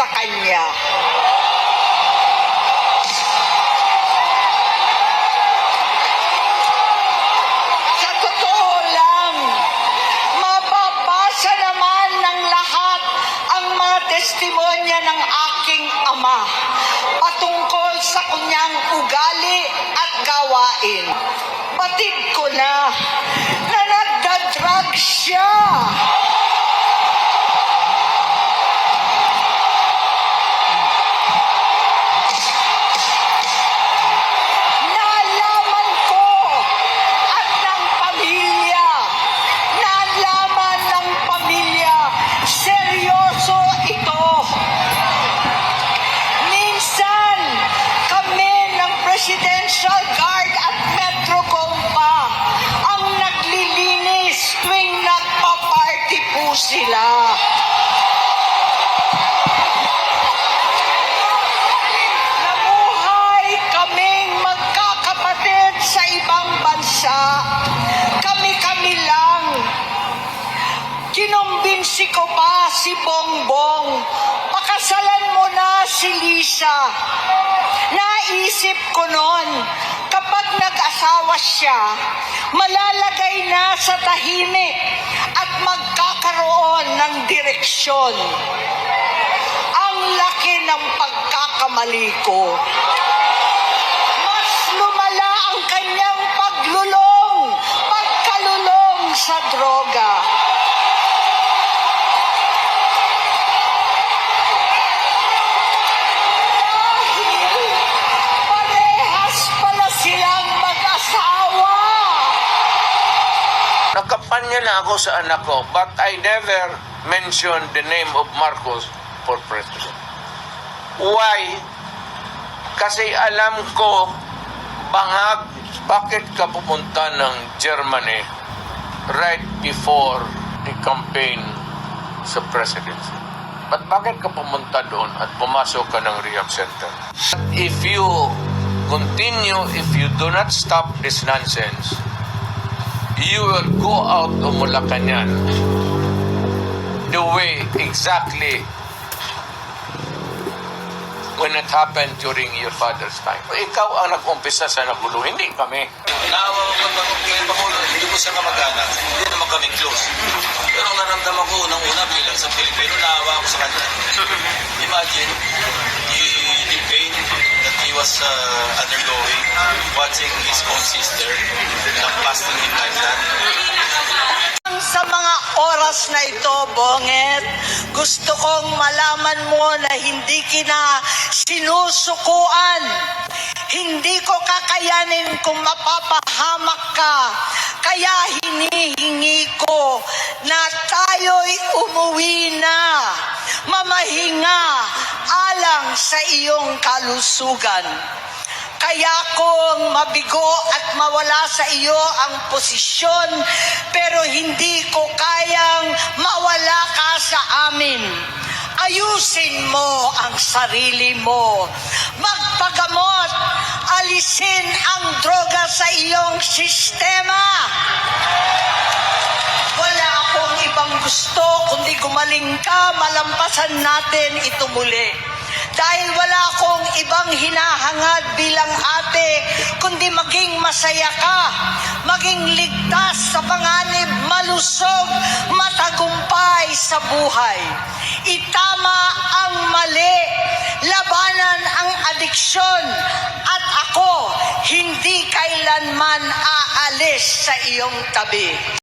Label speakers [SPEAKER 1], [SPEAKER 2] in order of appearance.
[SPEAKER 1] sa kanya. Sa lang, mababasa naman ng lahat ang mga testimonya ng aking ama patungkol sa kanyang ugali at gawain. Batid ko na na nagdadrag siya. Sila. Namuhay kaming magkakapatid sa ibang bansa. Kami-kami lang. Kinumbinsi ko pa si Bongbong. Pakasalan mo na si Lisa. Naisip ko noon, kapag nag-asawa siya, malalagay na sa tahimik at magkakaroon ng direksyon. Ang laki ng pagkakamali ko.
[SPEAKER 2] Nakampanya na ako sa anak ko, but I never mentioned the name of Marcos for president. Why? Kasi alam ko, bangag, bakit ka pupunta ng Germany right before the campaign sa presidency? But bakit ka pumunta doon at pumasok ka ng rehab center? If you continue, if you do not stop this nonsense, you will go out of Malacanang the way exactly when it happened during your father's time. Ikaw ang nag-umpisa sa nagulo, hindi kami.
[SPEAKER 3] Naawa ko pag magpingin pa ko, hindi ko siya kamag-anak. Hindi naman kami close. Pero ang naramdaman ko unang-una bilang sa Pilipino, naawa ako sa kanya. Imagine, was uh, undergoing, watching his own sister, lampas him like that.
[SPEAKER 1] Sa mga oras na ito, Bonget, gusto kong malaman mo na hindi kina sinusukuan. Hindi ko kakayanin kung mapapahamak ka. Kaya hinihingi ko na tayo'y umuwi na. Mamahinga sa iyong kalusugan. Kaya kung mabigo at mawala sa iyo ang posisyon, pero hindi ko kayang mawala ka sa amin. Ayusin mo ang sarili mo. Magpagamot. Alisin ang droga sa iyong sistema. Wala akong ibang gusto kundi gumaling ka, malampasan natin ito muli. Dahil wala akong ibang hinahangad bilang ate, kundi maging masaya ka, maging ligtas sa panganib, malusog, matagumpay sa buhay. Itama ang mali, labanan ang adiksyon, at ako hindi kailanman aalis sa iyong tabi.